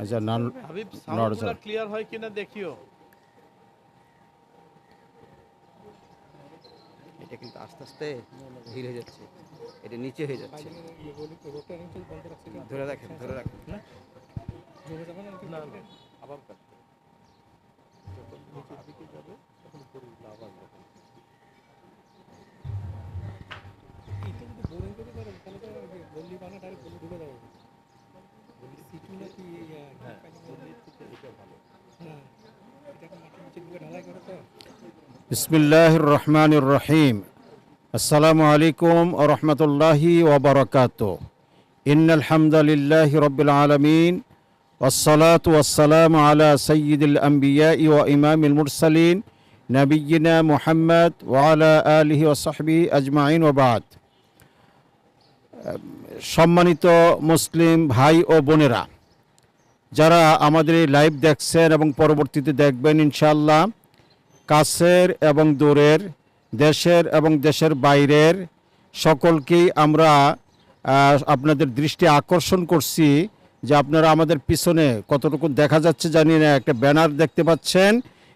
আচ্ছা নান হাবিব সাউন্ডগুলো ক্লিয়ার হয় কিনা দেখিও। এটা কিন্তু আস্তে আস্তে ধীর হয়ে যাচ্ছে। এটা নিচে হয়ে যাচ্ছে। ধরে রাখেন ধরে রাখেন না? না আবার কাট। যখন নিচের দিকে যাবে তখন উপরে উঠলে আবার যাবে। হ্যাঁ গলির থেকে এটা ভালো বিসমিল্লাহির রহমানির রহিম আসসালামু আলাইকুম ওয়া রাহমাতুল্লাহি ওয়া বারাকাতুহু ইন্নাল হামদালিল্লাহি রাব্বিল আলামিন والصلاة والسلام على سيد الأنبياء وإمام المرسلين نبينا محمد وعلى آله وصحبه أجمعين وبعد সম্মানিত মুসলিম ভাই ও বোনেরা যারা আমাদের এই লাইভ দেখছেন এবং পরবর্তীতে দেখবেন ইনশাল্লাহ কাছের এবং দূরের, দেশের এবং দেশের বাইরের সকলকেই আমরা আপনাদের দৃষ্টি আকর্ষণ করছি যে আপনারা আমাদের পিছনে কতটুকু দেখা যাচ্ছে জানি না, একটা ব্যানার দেখতে পাচ্ছেন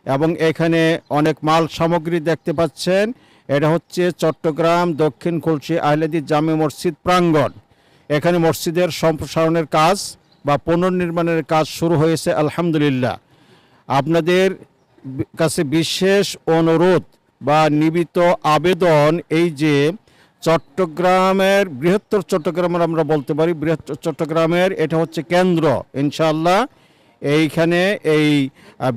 এবং এখানে অনেক মাল সামগ্রী দেখতে পাচ্ছেন। এটা হচ্ছে চট্টগ্রাম দক্ষিণ খুলশি আহলেদি জামে মসজিদ প্রাঙ্গণ। এখানে মসজিদের সম্প্রসারণের কাজ বা পুনর্নির্মাণের কাজ শুরু হয়েছে, আলহামদুলিল্লাহ। আপনাদের কাছে বিশেষ অনুরোধ বা নিবিত আবেদন এই যে চট্টগ্রামের, বৃহত্তর চট্টগ্রামের আমরা বলতে পারি, বৃহত্তর চট্টগ্রামের এটা হচ্ছে কেন্দ্র ইনশাল্লাহ এইখানে এই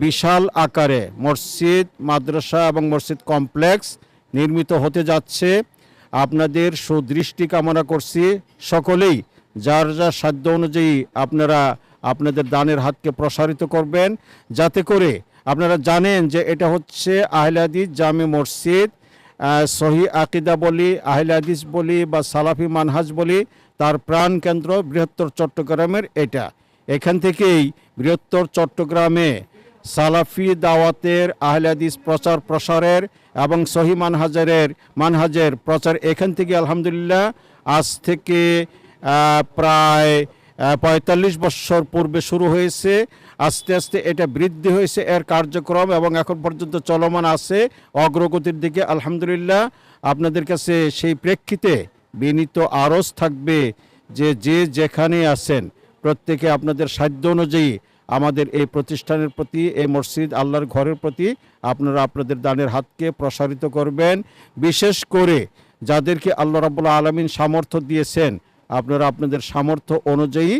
বিশাল আকারে মসজিদ, মাদ্রাসা এবং মসজিদ কমপ্লেক্স নির্মিত হতে যাচ্ছে। আপনাদের সুদৃষ্টি কামনা করছি সকলেই। যার যার সাধ্য অনুযায়ী আপনারা আপনাদের দানের হাতকে প্রসারিত করবেন, যাতে করে আপনারা জানেন যে এটা হচ্ছে আহলাদিস জামে মসজিদ সহি আকিদা বলি আহলাদিস বলি বা সালাফি মানহাজ বলি, তার প্রাণ কেন্দ্র বৃহত্তর চট্টগ্রামের এটা। এখান থেকেই বৃহত্তর চট্টগ্রামে সালাফি দাওয়াতের আহলাদিস প্রচার প্রসারের এবং সহি মানহাজারের মানহাজের প্রচার এখান থেকে আলহামদুলিল্লাহ আজ থেকে প্রায় পঁয়তাল্লিশ বছর পূর্বে শুরু হয়েছে। আস্তে আস্তে এটা বৃদ্ধি হয়েছে, এর কার্যক্রম, এবং এখন পর্যন্ত চলমান আছে অগ্রগতির দিকে। আলহামদুলিল্লাহ, আপনাদের কাছে সেই প্রেক্ষিতে বিনীত আরজ থাকবে যে যে যেখানে আছেন, প্রত্যেকে আপনাদের সাধ্য অনুযায়ী আমাদের এই প্রতিষ্ঠানের প্রতি, এই মসজিদ আল্লাহর ঘরের প্রতি আপনারা আপনাদের দানের হাতকে প্রসারিত করবেন। বিশেষ করে যাদেরকে আল্লাহ রাবুল্লাহ আলমিন সামর্থ্য দিয়েছেন আপনারা আপনাদের সামর্থ্য অনুযায়ী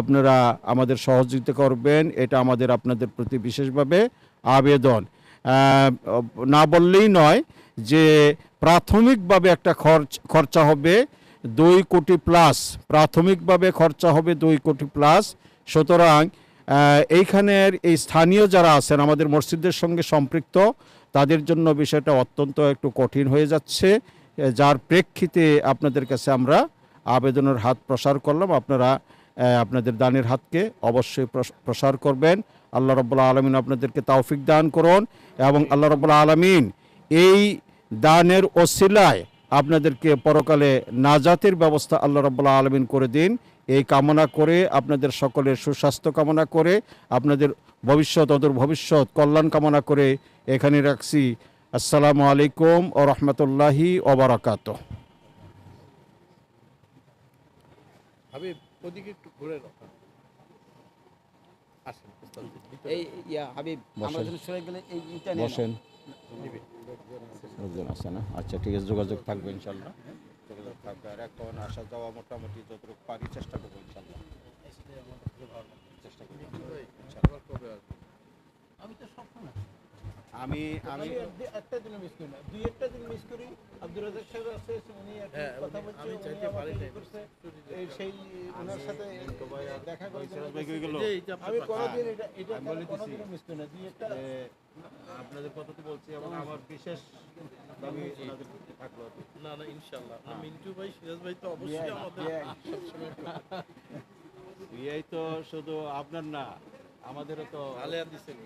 আপনারা আমাদের সহযোগিতা করবেন, এটা আমাদের আপনাদের প্রতি বিশেষভাবে আবেদন। না বললেই নয় যে প্রাথমিকভাবে একটা খরচ, খরচা হবে দুই কোটি প্লাস, প্রাথমিকভাবে খরচা হবে দুই কোটি প্লাস। সুতরাং এইখানের এই স্থানীয় যারা আছেন, আমাদের মসজিদের সঙ্গে সম্পৃক্ত, তাদের জন্য বিষয়টা অত্যন্ত একটু কঠিন হয়ে যাচ্ছে, যার প্রেক্ষিতে আপনাদের কাছে আমরা আবেদনের হাত প্রসার করলাম। আপনারা আপনাদের দানের হাতকে অবশ্যই প্রস- প্রসার করবেন। আল্লাহ রব্বুল্লা আলমিন আপনাদেরকে তৌফিক দান করুন এবং আল্লাহ রব্বুল্লা আলমিন এই দানের ওসিলায় আপনাদেরকে পরকালে নাজাতের ব্যবস্থা আল্লাহ রব্বুল্লা আলমিন করে দিন। এই কামনা করে আপনাদের সকলের সুস্বাস্থ্য কামনা করে, আপনাদের ভবিষ্যৎ, অদূর ভবিষ্যৎ কল্যাণ কামনা করে এখানে রাখছি। আসসালামু আলাইকুম ও রহমতুল্লাহি ওবরাকাত হাবিব ওদিকে একটু ঘুরে রাখো আসেন উস্তাদ জি, ভিতরে। এই ইয়া হাবিব আমরা যেন সরে গেলে এই ইটা নিয়ে বসেন। লোকজন আছে না? আচ্ছা ঠিক আছে যোগাযোগ থাকবে ইনশাল্লাহ। যোগাযোগ থাকবে আর এখন আসা যাওয়া মোটামুটি যতটুকু পারি চেষ্টা করব ইনশাল্লাহ। চেষ্টা করব। আমি তো আমি আমি একটা দিন মিস করি না। দুই একটা আপনাদের কথা তো বলছি এবং আমার বিশেষ দাবি থাকল। না না ইনশাল্লাহ না মিন্টু ভাই সিরাজ ভাই তো অবশ্যই আমাদের তো শুধু আপনার না আমাদেরও তো আলেয়া দিছেন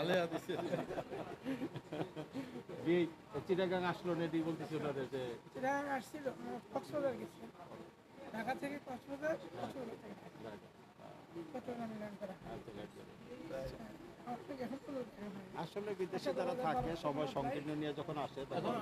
আলেয়া দিছেন বিয়ে চিটাগাং আসলো না এটি বলতেছি ওনাদের যে চিরাং আসছিল কক্সবাজার গেছে। ঢাকা থেকে কক্সবাজার কক্সবাজার থেকে। আসলে বিদেশে যারা থাকে সবাই সংকীর্ণ নিয়ে যখন আসে তখন